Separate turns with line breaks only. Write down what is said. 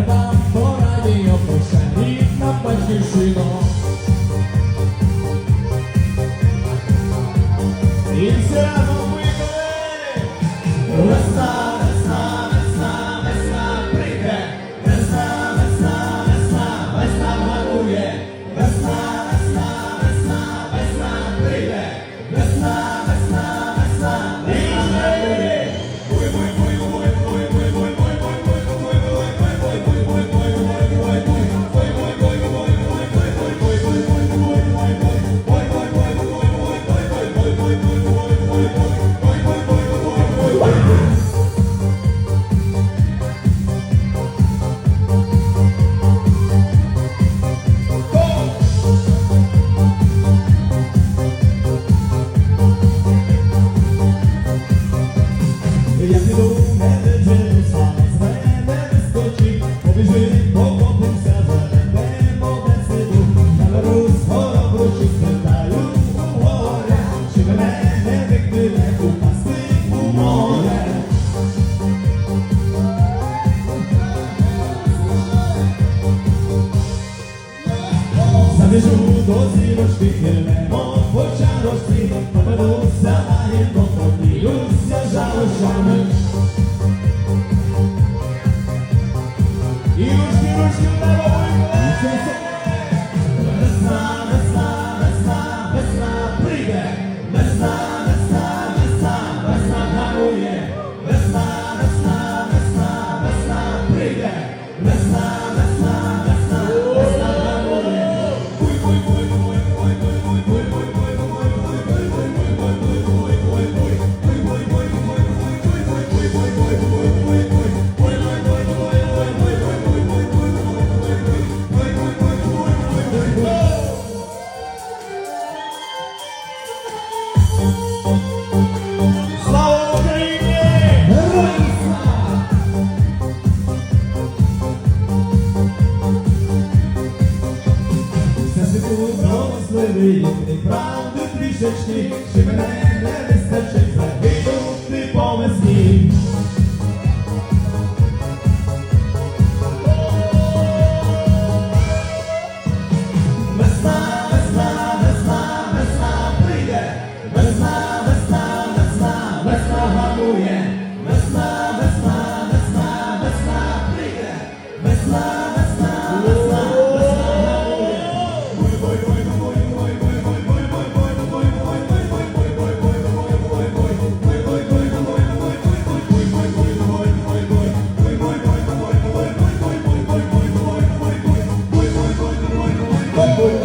Треба по радіо прося рідна батьківщина. І вся Deixa o mundo se vestir, ele é bom. Yes, Правди трішечки, чи мене не вистачить за Como